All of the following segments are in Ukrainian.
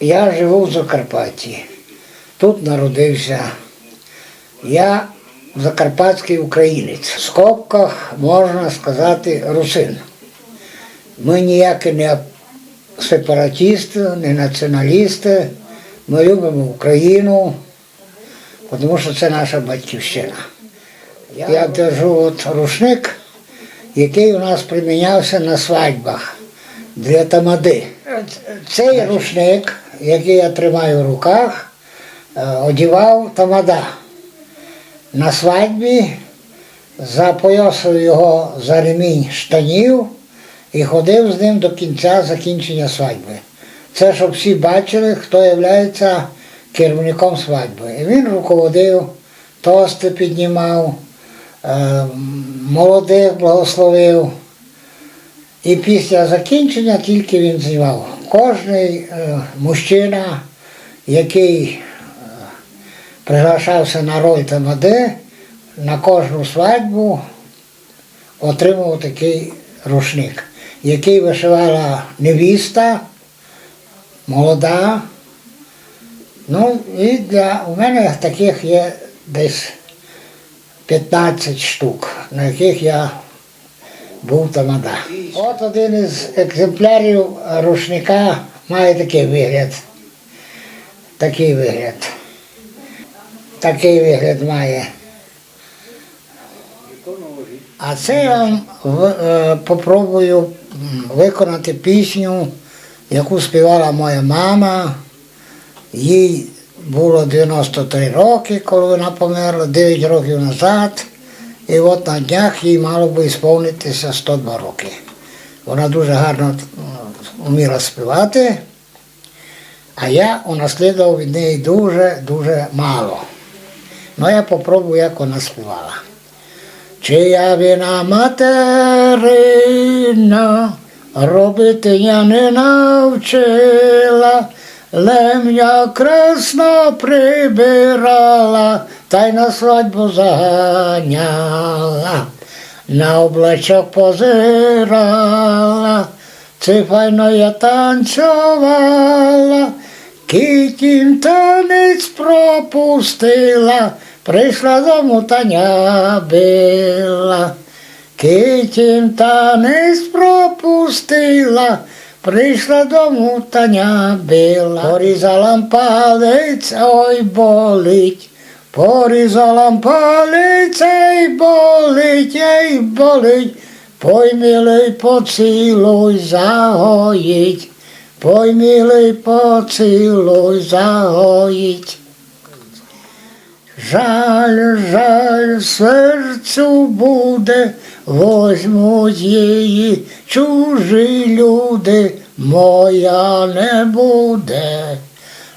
Я живу в Закарпатті. Тут народився. Я закарпатський українець. В скобках можна сказати русин. Ми ніякі не сепаратісти, не націоналісти. Ми любимо Україну, тому що це наша батьківщина. Я держу от рушник, який у нас примінявся на свадьбах для тамади. Цей рушник, який я тримаю в руках, е, одівав тамада. На свадьбі запоясив його за ремінь штанів і ходив з ним до кінця закінчення свадьби. Це щоб всі бачили, хто є керівником свадьби. І він руководив, тости піднімав, е, молодих благословив. І після закінчення тільки він знімав. Кожний е, мужчина, який е, приглашався на роль тамади, на кожну свадьбу отримував такий рушник, який вишивала невіста, молода. Ну і для у мене таких є десь 15 штук, на яких я був тамада. От один із екземплярів рушника має такий вигляд. Такий вигляд. Такий вигляд має. А це я вам е, попробую виконати пісню, яку співала моя мама. Їй було 93 роки, коли вона померла, 9 років назад. І от на днях їй мало би сповнитися 102 роки. Вона дуже гарно вміла співати, а я унаслідував від неї дуже-дуже мало. Ну я попробую, як вона співала. Чия вина материна, робити я не навчила, лем'я красно прибирала, та й на свадьбу заганяла, на облачок позирала, це файно я танцювала, кітім танець пропустила, прийшла дому таня била. Китім танець пропустила, прийшла дому таня била. Порізала палець, ой болить, порізала палець, ей болить, ей болить, пой милий поцілуй загоїть, пой милий поцілуй загоїть. Жаль, жаль, серцю буде, возьмуть її чужі люди, моя не буде.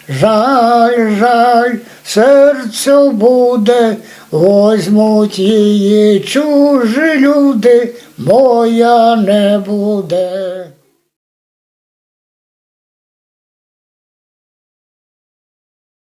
Жаль, жаль, серцю буде, возьмуть її чужі люди, моя не буде.